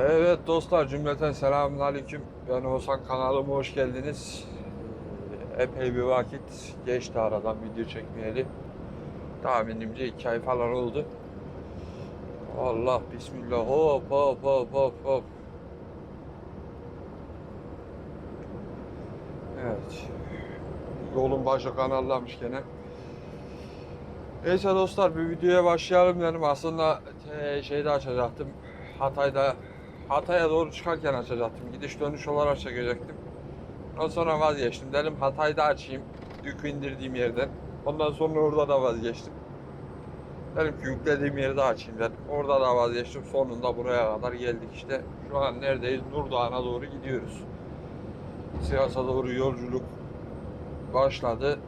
Evet dostlar cümleten selamun aleyküm. Ben Oğuzhan kanalıma hoş geldiniz. Epey bir vakit geçti aradan video çekmeyeli. Tahminimce iki ay falan oldu. Allah bismillah hop hop hop hop hop. Evet. Yolun başı kanallanmış gene. Neyse dostlar bir videoya başlayalım dedim. Aslında şeyde açacaktım. Hatay'da Hatay'a doğru çıkarken açacaktım. Gidiş dönüş olarak çekecektim. Ondan sonra vazgeçtim. Dedim Hatay'da açayım. Yükü indirdiğim yerden. Ondan sonra orada da vazgeçtim. Dedim ki yüklediğim yerde açayım dedim. Orada da vazgeçtim. Sonunda buraya kadar geldik işte. Şu an neredeyiz? Nurdağ'a doğru gidiyoruz. Sivas'a doğru yolculuk başladı.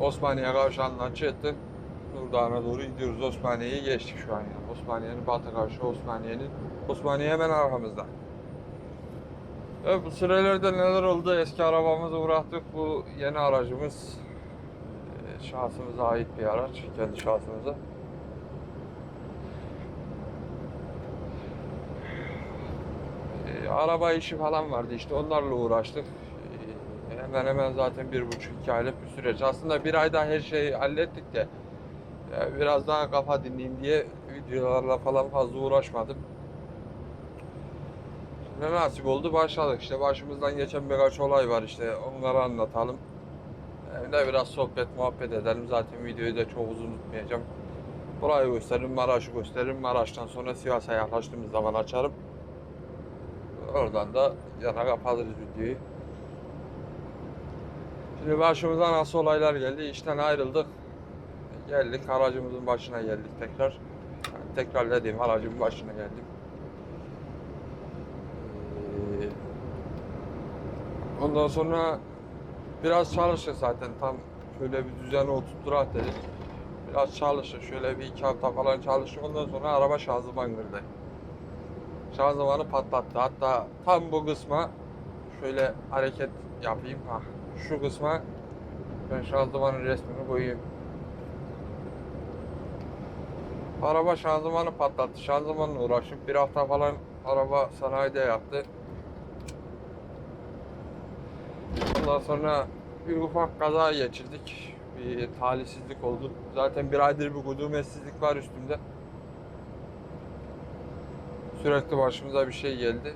Osmaniye kavşağından çıktık. Nurdağ'a doğru gidiyoruz. Osmaniye'yi geçtik şu an yani. Osmaniye'nin batı kavşağı Osmaniye'nin. Osmaniye hemen arkamızda. Evet bu sürelerde neler oldu? Eski arabamızı bıraktık. Bu yeni aracımız e, şahsımıza ait bir araç. Kendi şahsımıza. E, araba işi falan vardı işte onlarla uğraştık. E, hemen hemen zaten bir buçuk iki aylık bir süreç. Aslında bir ayda her şeyi hallettik de e, biraz daha kafa dinleyeyim diye videolarla falan fazla uğraşmadım. Ne nasip oldu başladık işte başımızdan geçen birkaç olay var işte onları anlatalım. Hem de biraz sohbet muhabbet edelim zaten videoyu da çok uzun tutmayacağım. Burayı gösteririm, Maraş'ı gösteririm. Maraş'tan sonra Sivas'a yaklaştığımız zaman açarım. Oradan da yana kapatırız videoyu. Şimdi başımıza nasıl olaylar geldi? İşten ayrıldık. Geldik aracımızın başına geldik tekrar. Yani tekrar dediğim aracımın başına geldim. Ee, Ondan sonra biraz çalıştık zaten tam şöyle bir düzeni oturtturak dedik. Biraz çalıştık şöyle bir iki hafta falan çalıştık ondan sonra araba şanzıman kırdı. Şanzımanı patlattı hatta tam bu kısma şöyle hareket yapayım ha şu kısma ben şanzımanın resmini koyayım. Araba şanzımanı patlattı. Şanzımanla uğraşıp bir hafta falan araba sanayide yattı. Ondan sonra bir ufak kaza geçirdik. Bir talihsizlik oldu. Zaten bir aydır bir kudumetsizlik var üstümde. Sürekli başımıza bir şey geldi.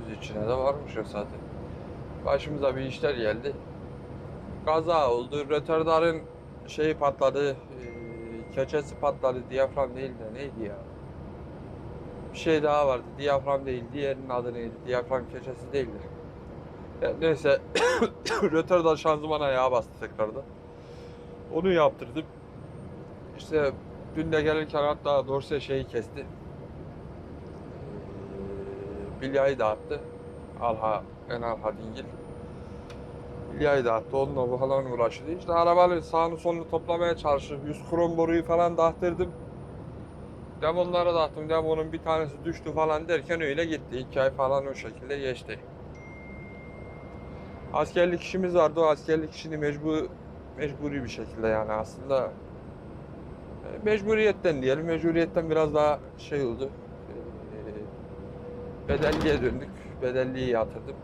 Biz içine de varmış ya zaten. Başımıza bir işler geldi. Kaza oldu. Röterdarın şeyi patladı. eee, Keçesi patladı. Diyafram değil de neydi ya? Bir şey daha vardı. Diyafram değil. Diğerinin adı neydi? Diyafram keçesi değildi. Ya neyse. Röterdar şanzıman ayağa bastı tekrardan. Onu yaptırdım. İşte dün de gelirken hatta dorse şeyi kesti. Eee, Bilyayı dağıttı. Alha, en alha Bilyayı dağıttı. Onunla bu falan uğraştı. İşte arabanın sağını solunu toplamaya çalıştım. 100 krom boruyu falan dağıttırdım. Demonları dağıttım. Demonun bir tanesi düştü falan derken öyle gitti. İki ay falan o şekilde geçti. Askerlik işimiz vardı. O askerlik işini mecbur mecburi bir şekilde yani aslında e, mecburiyetten diyelim. Mecburiyetten biraz daha şey oldu. E, Bedelliye döndük. Bedelliye yatırdım.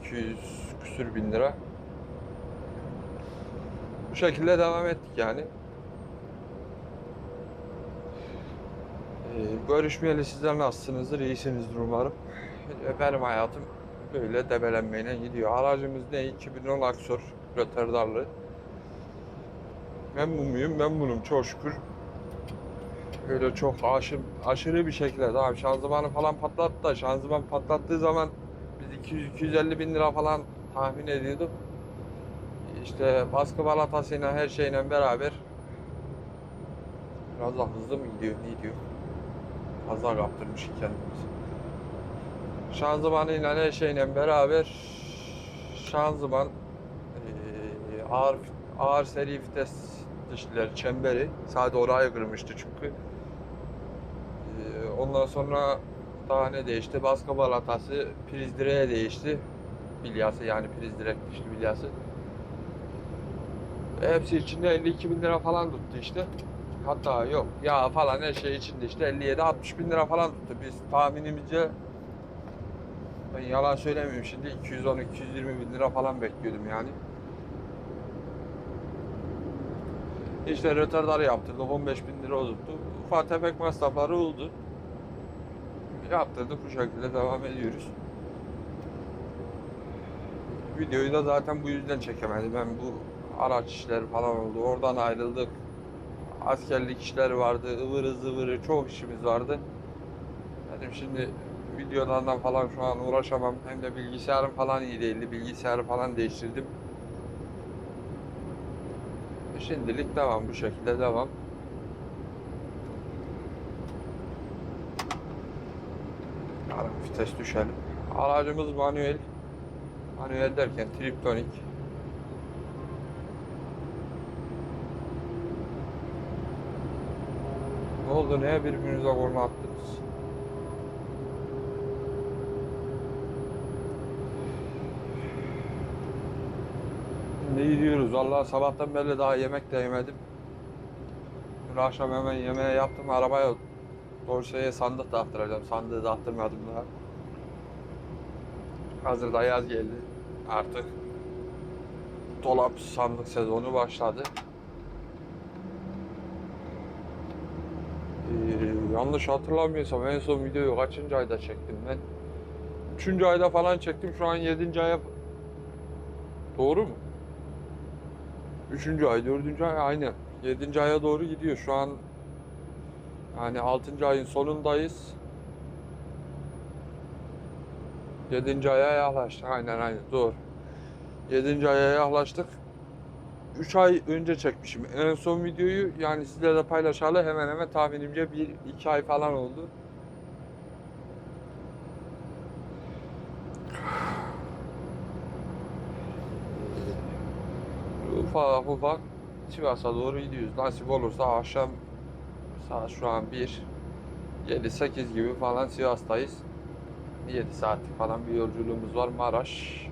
200 küsür bin lira. Şekilde devam ettik yani. Ee, görüşmeyeli sizler nasılsınızdır? İyisinizdir umarım. Ee, Benim hayatım böyle debelenmeyle gidiyor. Aracımız ne? 2010 Aksor Röterdarlı. Memnun muyum? Memnunum çok şükür. Öyle çok aşırı, aşırı bir şekilde tamam şanzımanı falan patlattı da şanzıman patlattığı zaman biz 200-250 bin lira falan tahmin ediyorduk. İşte baskı balatasıyla her şeyle beraber biraz da hızlı mı gidiyor ne diyor fazla kaptırmış kendimizi. Şanzımanıyla her şeyle beraber şanzıman eee, ağır ağır seri vites dişliler çemberi sadece orayı kırmıştı çünkü. Ondan sonra daha ne değişti? Baskı balatası priz direğe değişti. Bilyası yani priz direk dişli bilyası. Hepsi içinde 52 bin lira falan tuttu işte. Hatta yok yağ falan her şey içinde işte 57-60 bin lira falan tuttu. Biz tahminimizce ben yalan söylemiyorum şimdi 210-220 bin lira falan bekliyordum yani. İşte rötardar yaptırdık 15 bin lira tuttu. Ufak tefek masrafları oldu. Yaptırdık bu şekilde devam ediyoruz. Videoyu da zaten bu yüzden çekemedim. Ben bu araç işleri falan oldu. Oradan ayrıldık. Askerlik işleri vardı. ıvırı zıvırı çok işimiz vardı. Dedim şimdi videolardan falan şu an uğraşamam. Hem de bilgisayarım falan iyi değildi. Bilgisayarı falan değiştirdim. Şimdilik devam. Bu şekilde devam. Vites düşelim. Aracımız manuel. Manuel derken triptonik. Ne oldu? Neye birbirinize korna attınız? Ne gidiyoruz? Allah sabahtan beri daha yemek de yemedim. Dün akşam hemen yemeği yaptım. Arabaya Dorseye sandık dağıttıracağım. Sandığı dağıttırmadım daha. Hazır da yaz geldi. Artık dolap sandık sezonu başladı. Ee, yanlış hatırlamıyorsam en son videoyu kaçıncı ayda çektim ben? Üçüncü ayda falan çektim. Şu an yedinci aya... Doğru mu? Üçüncü ay, dördüncü ay aynen. Yedinci aya doğru gidiyor. Şu an yani 6. ayın sonundayız. 7. aya yaklaştık. Aynen aynen doğru. 7. aya yaklaştık. 3 ay önce çekmişim. En son videoyu yani sizlerle paylaşalı hemen hemen tahminimce 1-2 ay falan oldu. Ufak ufak Sivas'a doğru gidiyoruz. Nasip olursa akşam Saat şu an 1. 7-8 gibi falan Sivas'tayız. 7 saatlik falan bir yolculuğumuz var. Maraş.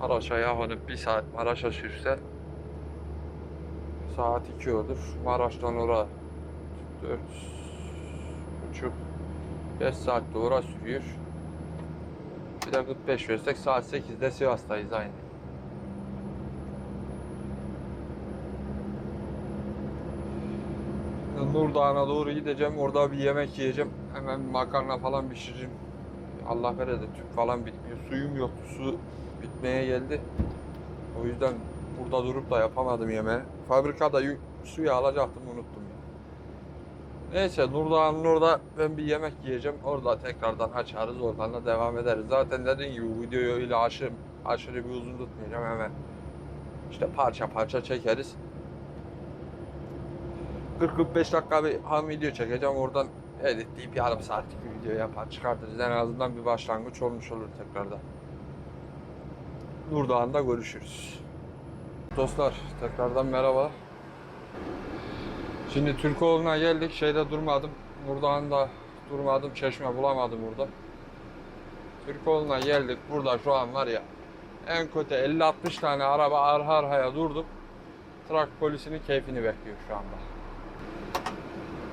Maraş'a yakınıp 1 saat Maraş'a sürse saat 2 olur. Maraş'tan oraya 4 buçuk 5 saatte oraya sürüyor. Bir de 45 versek saat 8'de Sivas'tayız aynı. Nurdağ'a doğru gideceğim. Orada bir yemek yiyeceğim. Hemen makarna falan pişireceğim. Allah verede tüp falan bitmiyor. Suyum yoktu. Su bitmeye geldi. O yüzden burada durup da yapamadım yemeği. Fabrikada suyu alacaktım unuttum. Neyse Nurdağ'ın orada ben bir yemek yiyeceğim. Orada tekrardan açarız. Oradan da devam ederiz. Zaten dediğim gibi videoyu öyle aşırı, aşırı bir uzun tutmayacağım hemen. İşte parça parça çekeriz. 40-45 dakika bir ham video çekeceğim. Oradan editleyip yarım saatlik bir video yapar çıkartırız. En azından bir başlangıç olmuş olur tekrardan. Nurdağ'ında görüşürüz. Dostlar tekrardan merhaba. Şimdi Türkoğlu'na geldik. Şeyde durmadım. Nurdağ'ında durmadım. Çeşme bulamadım burada. Türkoğlu'na geldik. Burada şu an var ya en kötü 50-60 tane araba arka arkaya durduk. Trafik polisinin keyfini bekliyor şu anda.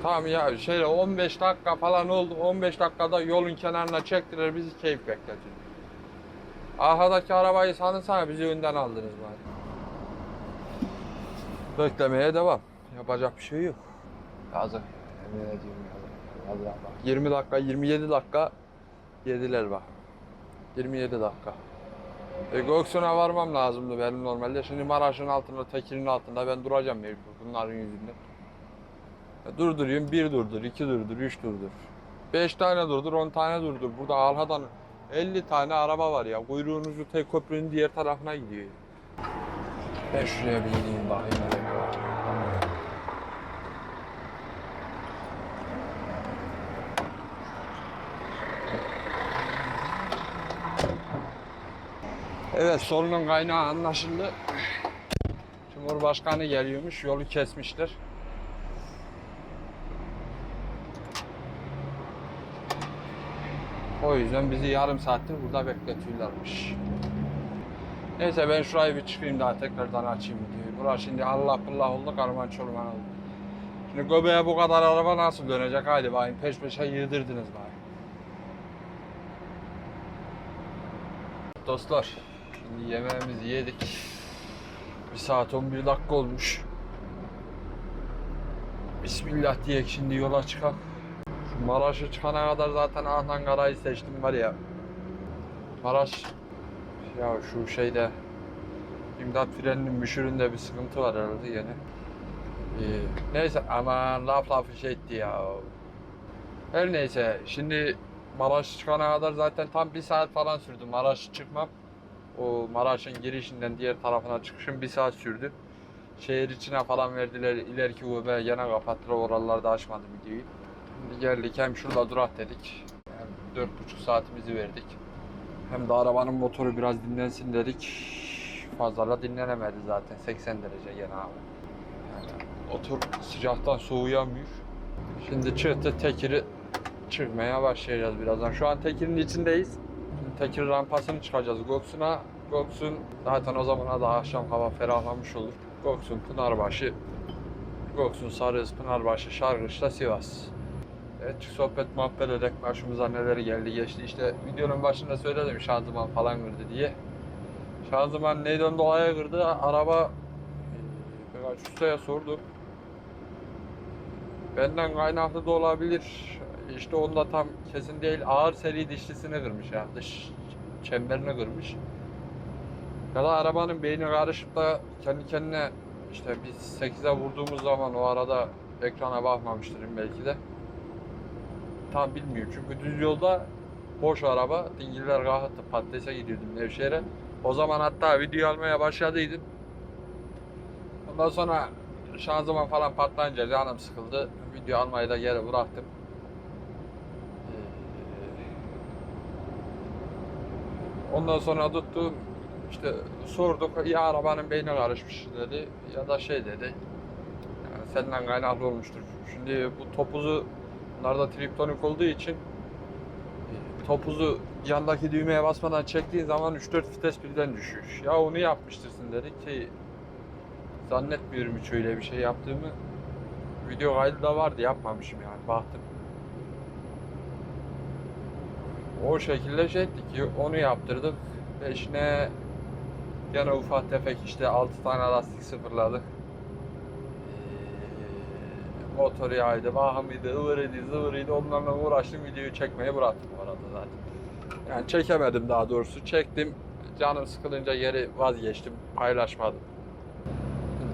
Tamam ya şöyle 15 dakika falan oldu. 15 dakikada yolun kenarına çektiler bizi keyif bekletiyor. Arkadaki arabayı sanırsana bizi önden aldınız bari. Beklemeye devam. Yapacak bir şey yok. Yazık. Emin ediyorum yazık. Yazık bak. 20 dakika, 27 dakika yediler bak. 27 dakika. E, Göksu'na varmam lazımdı benim normalde. Şimdi Maraş'ın altında, Tekin'in altında ben duracağım mecbur bunların yüzünden. E, Durduruyorum, bir durdur, iki durdur, üç durdur. Beş tane durdur, on tane durdur. Burada arkadan 50 tane araba var ya. Kuyruğunuzu tek köprünün diğer tarafına gidiyor. Ben şuraya bir gideyim bakayım. hele bir var. Evet sorunun kaynağı anlaşıldı. Cumhurbaşkanı geliyormuş, yolu kesmişler. O yüzden bizi yarım saattir burada bekletiyorlarmış. Neyse ben şurayı bir çıkayım daha tekrardan açayım videoyu. Burası şimdi Allah billah oldu karman çorman oldu. Şimdi göbeğe bu kadar araba nasıl dönecek? Haydi bakayım peş peşe yığdırdınız bari. Dostlar, şimdi yemeğimizi yedik. Bir saat 11 dakika olmuş. Bismillah diyek şimdi yola çıkalım. Şu Maraş'a çıkana kadar zaten Ahnan Kara'yı seçtim var ya. Maraş ya şu şeyde imdat freninin müşüründe bir sıkıntı var herhalde yine. Ee, neyse aman laf lafı şey etti ya. Her neyse şimdi Maraş çıkana kadar zaten tam bir saat falan sürdü Maraş çıkmam. O Maraş'ın girişinden diğer tarafına çıkışım bir saat sürdü. Şehir içine falan verdiler. ileriki UB gene kapattılar. Oralarda açmadı videoyu. Şimdi geldik hem şurada durak dedik. Hem dört buçuk saatimizi verdik. Hem de arabanın motoru biraz dinlensin dedik. Fazla dinlenemedi zaten. 80 derece gene abi. Motor sıcaktan soğuyamıyor. Şimdi çıktı tekiri çıkmaya başlayacağız birazdan. Şu an tekirin içindeyiz. Tekir rampasını çıkacağız Goksun'a. Goksun zaten o zamana da akşam hava ferahlamış olur. Goksun Pınarbaşı, Goksun Sarız, Pınarbaşı, Şargışla Sivas. Evet sohbet muhabbet ederek başımıza neler geldi geçti. İşte videonun başında söyledim şanzıman falan kırdı diye. Şanzıman neyden dolayı kırdı? Araba eee, birkaç ustaya sordum. Benden kaynaklı da olabilir. İşte onda tam kesin değil. Ağır seri dişlisini kırmış ya. Dış çemberini kırmış. Ya da arabanın beyni karışıp da kendi kendine işte biz 8'e vurduğumuz zaman o arada ekrana bakmamıştır belki de. Tam bilmiyorum çünkü düz yolda boş araba dingiller kalktı patatese gidiyordum Nevşehir'e. O zaman hatta video almaya başladıydım. Ondan sonra şanzıman falan patlayınca canım sıkıldı. Video almayı da geri bıraktım. Ee, Ondan sonra tuttum işte sorduk ya arabanın beyni karışmış dedi ya da şey dedi. Yani senden kaynaklı olmuştur. Şimdi bu topuzu bunlarda triptonik olduğu için e, topuzu yandaki düğmeye basmadan çektiğin zaman 3-4 vites birden düşüyor. Ya onu yapmıştırsın dedik ki zannetmiyorum hiç öyle bir şey yaptığımı. Video kaydı da vardı yapmamışım yani baktım. O şekilde şey ettik ki onu yaptırdık. Peşine Gene ufak tefek işte 6 tane lastik sıfırladık. Ee, motor yağıydı, bahımıydı, ıvırıydı, zıvırıydı. Onlarla uğraştım. Videoyu çekmeyi bıraktım bu arada zaten. Yani çekemedim daha doğrusu. Çektim. Canım sıkılınca geri vazgeçtim. Paylaşmadım.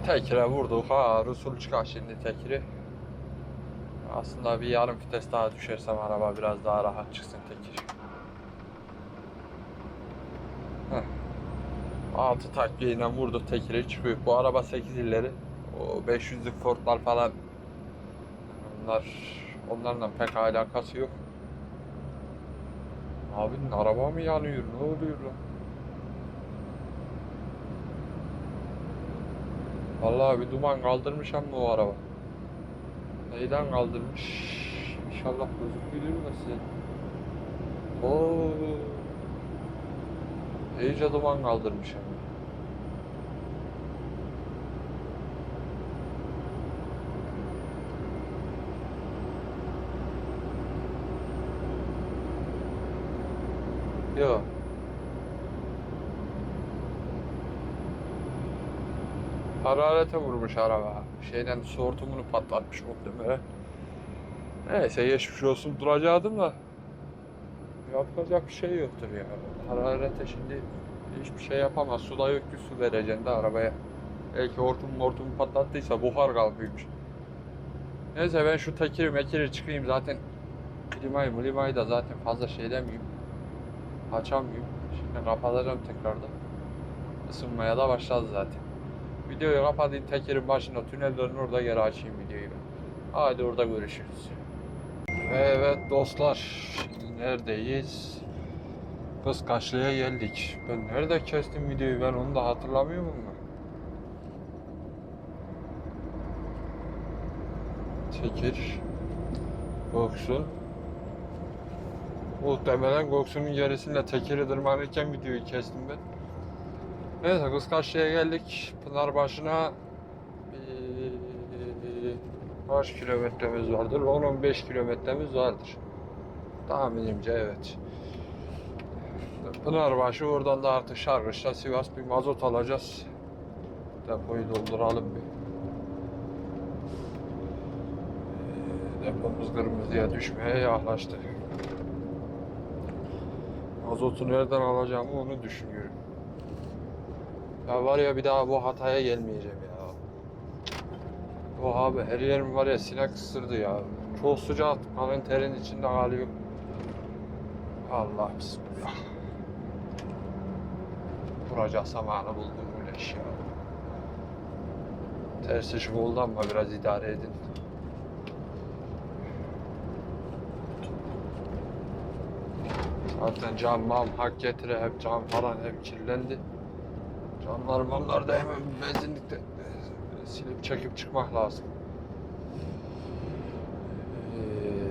Tekire vurduk. Ha Rusul çıkar şimdi tekiri. Aslında bir yarım vites daha düşersem araba biraz daha rahat çıksın tekir. 6 takviyeyle vurduk tekiri çıkıyor. Bu araba 8 illeri. O 500'lük Ford'lar falan onlar onlarla pek alakası yok. Abinin araba mı yanıyor? Ne oluyor lan? Vallahi bir duman kaldırmış ama o araba. Neyden kaldırmış? İnşallah gözükmüyorsun. Oo. İyice duman kaldırmış hem. de. Yok. Hararete vurmuş araba. Şeyden sortumunu patlatmış muhtemelen. Neyse geçmiş olsun duracaktım da. Yapacak bir şey yoktur ya. Hararete şimdi hiçbir şey yapamaz. Suda yok ki su vereceksin de arabaya. Belki hortum mortum patlattıysa buhar kalkıyormuş. Neyse ben şu tekiri mekiri çıkayım zaten. Klimayı klimayı da zaten fazla şey demiyorum. Açamıyorum. Şimdi kapatacağım tekrardan. Isınmaya da başladı zaten. Videoyu kapatayım tekerin başında tünellerin orada geri açayım videoyu. Hadi orada görüşürüz. Evet dostlar, şimdi neredeyiz? Kıskaçlı'ya geldik. Ben nerede kestim videoyu ben onu da hatırlamıyorum mu? Tekir, Goksun. Muhtemelen Goksun'un gerisinde tekiri tırmanırken videoyu kestim ben. Neyse Kıskaçlı'ya geldik. Pınarbaşı'na Kaç kilometremiz vardır? 10-15 kilometremiz vardır. Tahminimce evet. Pınarbaşı oradan da artık Şarkışla Sivas bir mazot alacağız. Depoyu dolduralım bir. Ee, Depomuz kırmızıya düşmeye yaklaştı. Mazotu nereden alacağımı onu düşünüyorum. Ya var ya bir daha bu hataya gelmeyeceğim ya. O abi her yerim var ya sinek ısırdı ya. Çok sıcak kanın terin içinde kalıyor. Allah bismillah. Vuracak zamanı buldum iş ya. Ters iş oldu ama biraz idare edin. Zaten cam mam hak getire hep cam falan hep kirlendi. Camlar mamlar da hemen benzinlikte silip çekip çıkmak lazım. Ee,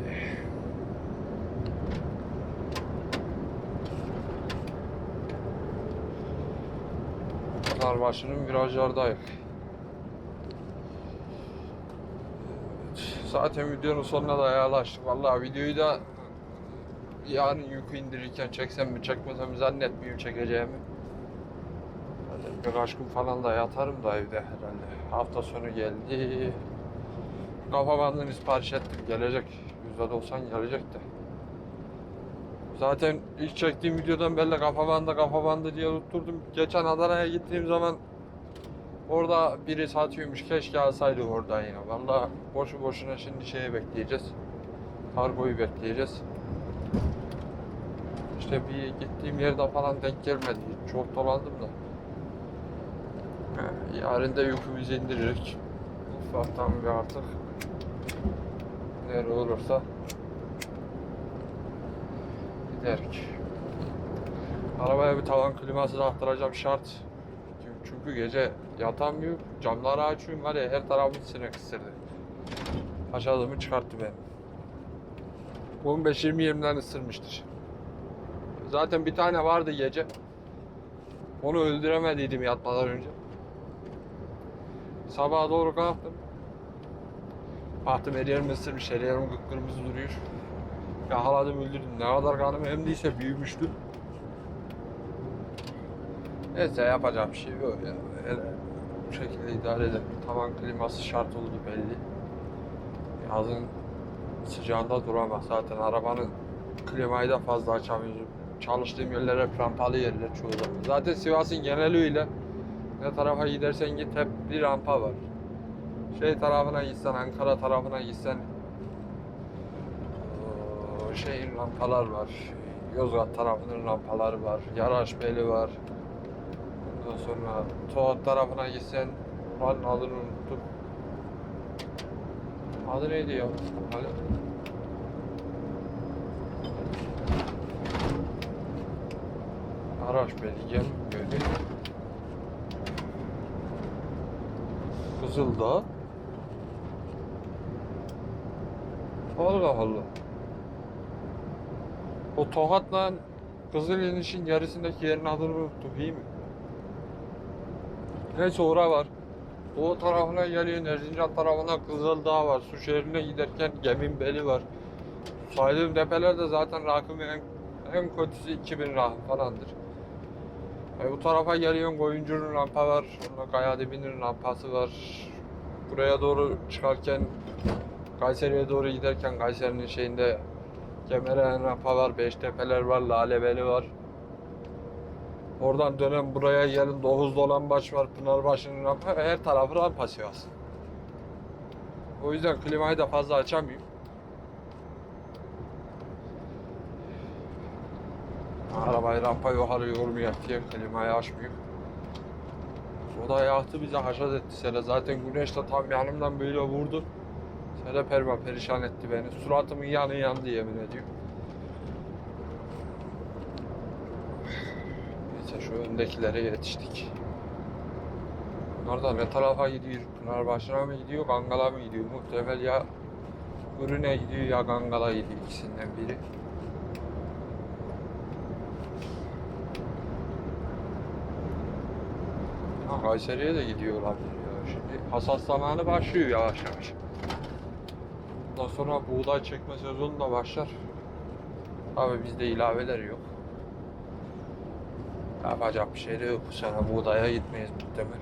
Pınarbaşı'nın virajlardayız. Evet, Zaten videonun sonuna da yaklaştık. Vallahi videoyu da yarın yükü indirirken çeksem mi çekmesem mi zannetmiyorum çekeceğimi. Birkaç gün falan da yatarım da evde herhalde. Hafta sonu geldi. Kafa bandını sipariş ettim. Gelecek. %90 gelecek de. Zaten ilk çektiğim videodan belli kafa bandı kafa bandı diye tutturdum. Geçen Adana'ya gittiğim zaman orada biri satıyormuş. Keşke alsaydı oradan ya. Vallahi boşu boşuna şimdi şeye bekleyeceğiz. Kargoyu bekleyeceğiz. İşte bir gittiğim yerde falan denk gelmedi. Çok dolandım da. Yarın da yükümüzü indiririk. Ufaktan bir artık. Nere olursa giderik. Arabaya bir tavan kliması da attıracağım şart. Çünkü gece yatamıyorum. Camları açıyorum var ya her tarafım sinek ısırdı. Aşağıdımı çıkarttı beni. 15-20 yerimden ısırmıştır. Zaten bir tane vardı gece. Onu öldüremediydim yatmadan önce. Sabaha doğru kalktım. Baktım her yerim ısırmış, her yerim kıpkırmızı duruyor. Yakaladım öldürdüm. Ne kadar kanım emdiyse büyümüştü. Neyse yapacağım bir şey yok ya. Öyle bu şekilde idare edelim. Tavan kliması şart oldu belli. Yazın sıcağında duramaz. Zaten arabanın klimayı da fazla açamıyoruz. Çalıştığım yerler hep rampalı yerler çoğu zaman. Zaten Sivas'ın geneliyle ne tarafa gidersen git hep bir rampa var. Şey tarafına gitsen, Ankara tarafına gitsen o şehir rampalar var. Yozgat tarafının rampaları var. Yaraşbeli var. Ondan sonra Toğut tarafına gitsen buranın adını unuttum. Adı neydi ya? Hani... Yaraşbeli gel böyle. Kızıldağ. Allah Allah. O Tohat'la Kızılyeniş'in yarısındaki yerin adını unuttum iyi mi? Neyse ora var. Doğu tarafına geliyor, Erzincan tarafına Kızıldağ var. Su şehrine giderken Geminbeli var. Saydığım tepeler de zaten rakımı en, en kötüsü 2000 rakım falandır. E, bu tarafa geliyorsun Koyuncu'nun rampa var. Ondan Kayadibi'nin rampası var. Buraya doğru çıkarken Kayseri'ye doğru giderken Kayseri'nin şeyinde Kemeren rampa var, Beştepeler var, Lalebeli var. Oradan dönen buraya gelin Doğuz Dolanbaş var, Pınarbaşı'nın rampa. Her tarafı rampa Sivas. O yüzden klimayı da fazla açamıyorum. Arabayı rampa yukarı yormuyor diye klimayı açmıyor. O da yaktı bize haşat etti Sele. Zaten güneş de tam yanımdan böyle vurdu. Sele perma perişan etti beni. Suratımın yanı yandı yemin ediyorum. Neyse şu öndekilere yetiştik. Bunlar da ne tarafa gidiyor? Pınarbaşı'na mı gidiyor, Kangal'a mı gidiyor? Muhtemel ya Ürüne gidiyor ya Kangal'a gidiyor ikisinden biri. Ha, Kayseri'ye de gidiyor olabilir. Şimdi hasat zamanı başlıyor yavaş yavaş. Ondan sonra buğday çekme sezonu da başlar. Abi bizde ilaveler yok. Yapacak bir şey de yok. Bu sene buğdaya gitmeyiz muhtemelen.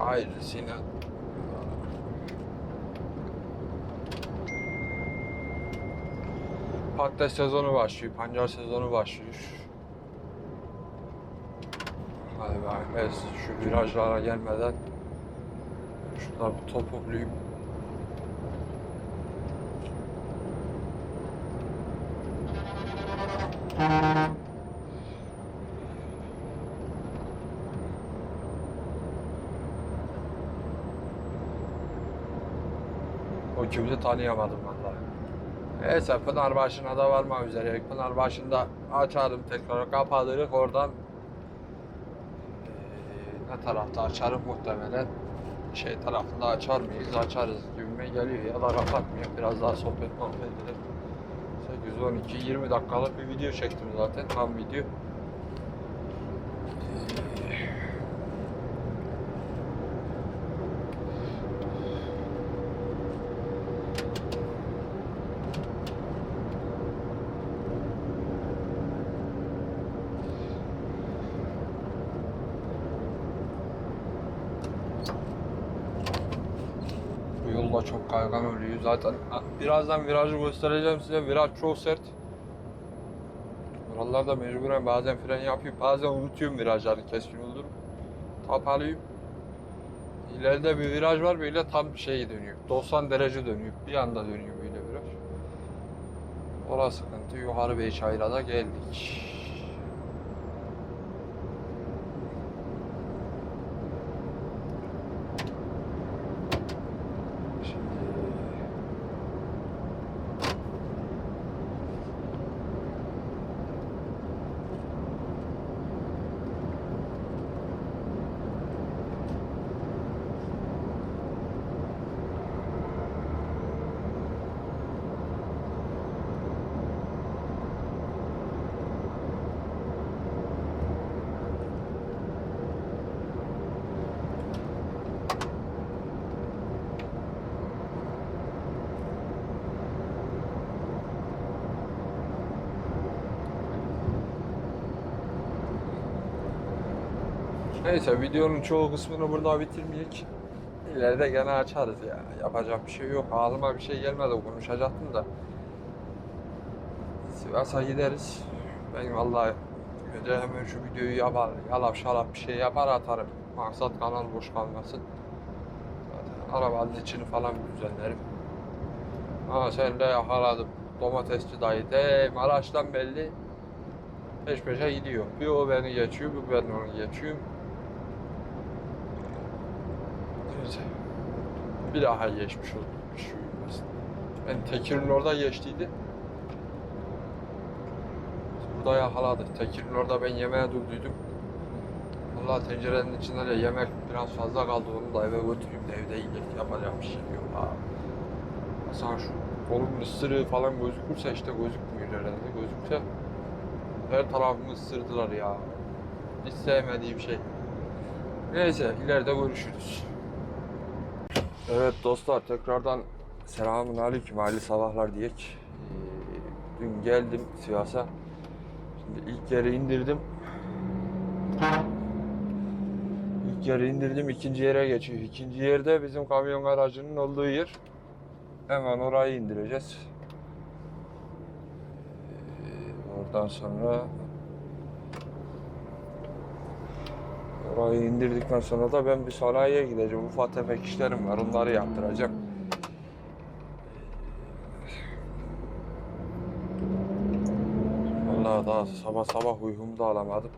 Ayrısıyla patates sezonu başlıyor, pancar sezonu başlıyor. Hadi bakayım ben şu virajlara gelmeden şurada bir topuklayayım. O kimse tanıyamadım vallahi. Neyse Pınarbaşı'na da varmak üzere. Pınarbaşı'nda açarım tekrar kapatırız oradan tarafta açarım muhtemelen. Şey tarafında açar mıyız? Açarız. Gibime geliyor ya da kapatmıyor biraz daha sohbet muhabbet edelim. 8 12 20 dakikalık bir video çektim zaten. Tam video Eee, Bu yolda çok kaygan oluyor zaten. Birazdan virajı göstereceğim size. Viraj çok sert. Buralarda mecburen bazen fren yapıyor. Bazen unutuyorum virajları keskin olur. Tap alayım. İleride bir viraj var böyle tam şey dönüyor. 90 derece dönüyor. Bir anda dönüyor böyle viraj. Orası sıkıntı. Yukarı Beyçayır'a da geldik. Şimdi Neyse videonun çoğu kısmını burada bitirmeyek. İleride gene açarız ya. Yapacak bir şey yok. Ağzıma bir şey gelmedi konuşacaktım da. Sivas'a gideriz. Ben vallahi önce hemen şu videoyu yapar, yalap şalap bir şey yapar atarım. Maksat kanal boş kalmasın. Zaten arabanın içini falan düzenlerim. Ama sen de yakaladım. Domatesçi dayı de Maraş'tan belli peş peşe gidiyor. Bir o beni geçiyor, bir ben onu geçiyorum. Neyse. Bir daha geçmiş oldum. Bir şey. Ben Tekir'in orada geçtiydi. Burada yakaladık. Tekir'in orada ben yemeğe durduydum. Vallahi tencerenin içinde de yemek biraz fazla kaldı. Onu da eve götüreyim de evde yiyecek. Yapacak bir şey yok. Ha. Mesela şu kolumun ısırığı falan gözükürse işte gözükmüyor herhalde. Gözükse her tarafımı ısırdılar ya. Hiç sevmediğim şey. Neyse ileride görüşürüz. Evet dostlar tekrardan selamun aleyküm hayırlı sabahlar diyek. Ee, dün geldim Sivas'a. Şimdi ilk yere indirdim. İlk yere indirdim ikinci yere geçiyor. İkinci yerde bizim kamyon garajının olduğu yer. Hemen orayı indireceğiz. Ee, Oradan sonra orayı indirdikten sonra da ben bir sanayiye gideceğim. Ufak tefek işlerim var. Onları yaptıracağım. Vallahi daha sabah sabah uykumu da alamadım.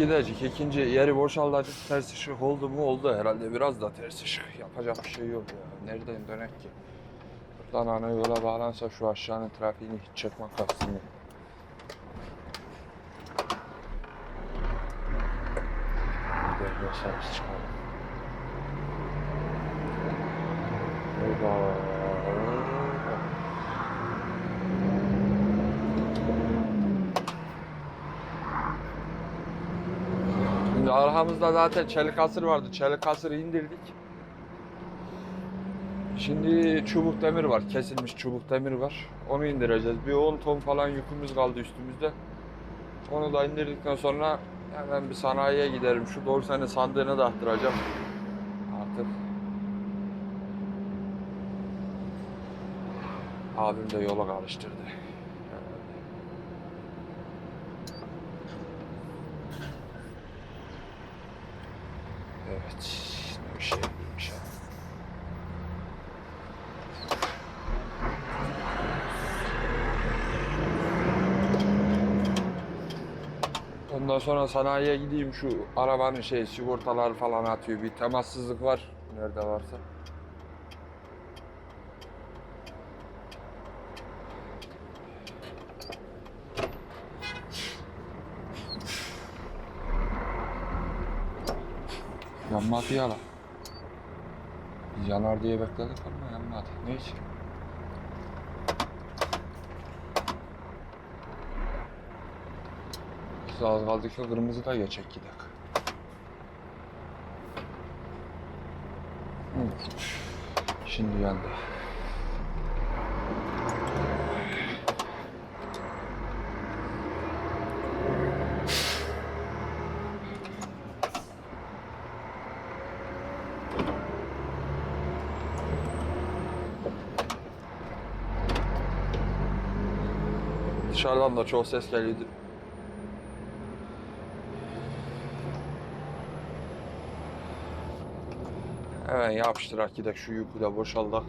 gidecek. İkinci yeri boşaltacak. Ters ışık oldu mu oldu herhalde. Biraz da ters ışık. Yapacak bir şey yok ya. Neredeyim dönek ki? Buradan ana yola bağlansa şu aşağının trafiğini hiç çekmek kalsın ya. Gidelim, servis. Şey Eyvallah. Arkamızda zaten çelik hasır vardı. Çelik hasırı indirdik. Şimdi çubuk demir var. Kesilmiş çubuk demir var. Onu indireceğiz. Bir 10 ton falan yükümüz kaldı üstümüzde. Onu da indirdikten sonra hemen bir sanayiye giderim. Şu dorsenin sandığını da attıracağım. Artık abim de yola karıştırdı. Evet. Ne bir şey. Ondan sonra sanayiye gideyim şu arabanın şey sigortaları falan atıyor. Bir temassızlık var nerede varsa. Yanmadı ya lan. Biz yanar diye bekledik ama yanmadı. Neyse. Biz az kaldı ki kırmızı da geçecek gidek. Şimdi yandı. Dışarıdan da çok ses geliyordu. Hemen yapıştırak gidek şu yükü de boşaldık.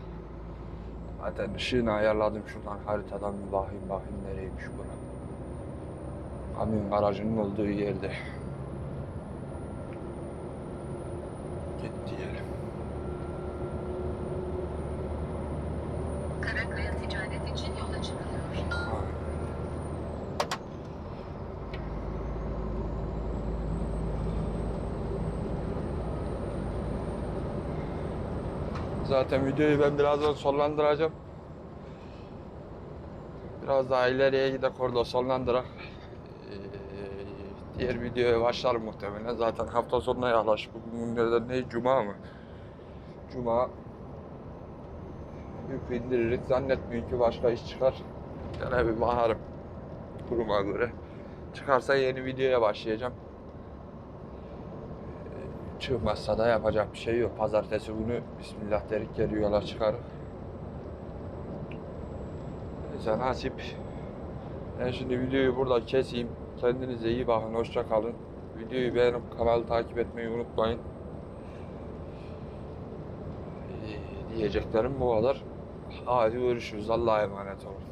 Zaten ışığını ayarladım şuradan haritadan bir bakayım bakayım nereymiş bura. Kamyon garajının olduğu yerde. Git diyelim. Karakaya ticaret için yola çıkılıyor. Zaten videoyu ben birazdan sonlandıracağım. Biraz daha ileriye gidek orada sonlandırak. Ee, diğer videoya başlarım muhtemelen. Zaten hafta sonuna yaklaşık. Bugün nereden ne? Cuma mı? Cuma. Yük indiririk. Zannetmiyorum ki başka iş çıkar. Gene bir baharım. Kuruma göre. Çıkarsa yeni videoya başlayacağım. Çıkmazsa da yapacak bir şey yok. Pazartesi günü Bismillah derik geliyor yola çıkarık. Neyse nasip. Ben şimdi videoyu burada keseyim. Kendinize iyi bakın. Hoşça kalın. Videoyu beğenip kanalı takip etmeyi unutmayın. Ee, diyeceklerim bu kadar. Hadi görüşürüz. Allah'a emanet olun.